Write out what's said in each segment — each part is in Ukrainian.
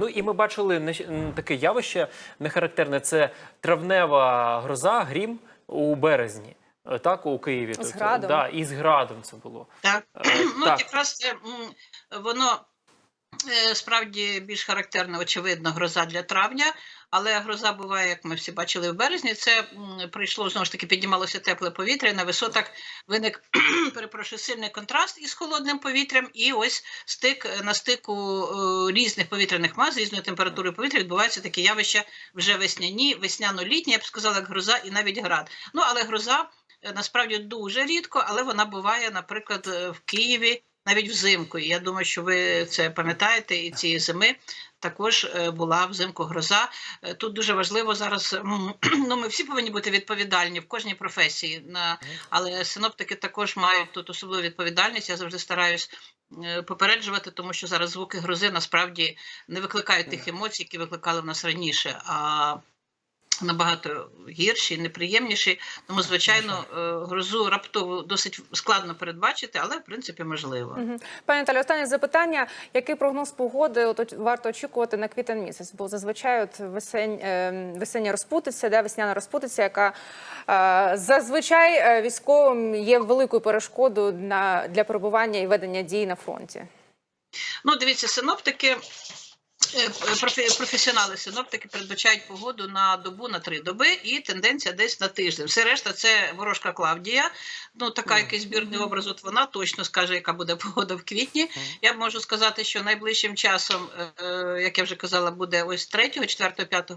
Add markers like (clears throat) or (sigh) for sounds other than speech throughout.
Ну і ми бачили таке явище нехарактерне. Це травнева гроза, грім у березні. е, Так, у Києві. З градом. Да, і з градом це було. Так, (clears throat) так. ну якраз е, воно е, справді більш характерна, очевидно, гроза для травня. Але гроза буває, як ми всі бачили в березні. Це прийшло знову ж таки, піднімалося тепле повітря. На висотах виник (clears throat) перепрошую сильний контраст із холодним повітрям. І ось стик е, на стику е, різних повітряних мас, різної температури повітря відбувається таке явище вже весняні, весняно-літні, я б сказала, як гроза і навіть град. Ну але гроза е, насправді дуже рідко, але вона буває, наприклад, е, в Києві навіть взимку. І я думаю, що ви це пам'ятаєте, і цієї зими також е, була взимку гроза. Е, Тут дуже важливо зараз. Ну, (clears throat) ми всі повинні бути відповідальні в кожній професії. Але синоптики також мають тут особливу відповідальність. Я завжди стараюсь. е, Попереджувати, тому що зараз звуки грози насправді не викликають тих емоцій, які викликали в нас раніше, а набагато гірші, неприємніші. Тому, звичайно, е, грозу раптово досить складно передбачити, але в принципі можливо. Пані Наталі, останнє запитання: який прогноз погоди от, варто очікувати на квітень місяць? Бо зазвичай от весень, е, весення розпутиця, да, весняна розпутиця, яка е, зазвичай військовим є великою перешкодою на, для перебування і ведення дій на фронті. Ну, дивіться, синоптики. Е, Професіонали синоптики передбачають погоду на добу на три доби і тенденція десь на тиждень. Все решта це ворожка Клавдія. Ну така якийсь збірний образ. От вона точно скаже, яка буде погода в квітні. Я можу сказати, що найближчим часом, е, е, як я вже казала, буде ось 3, 4, 5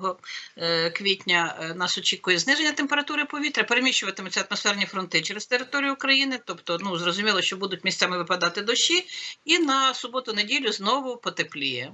е, квітня нас очікує зниження температури повітря, переміщуватимуться атмосферні фронти через територію України. Тобто, ну зрозуміло, що будуть місцями випадати дощі, і на суботу-неділю знову потепліє.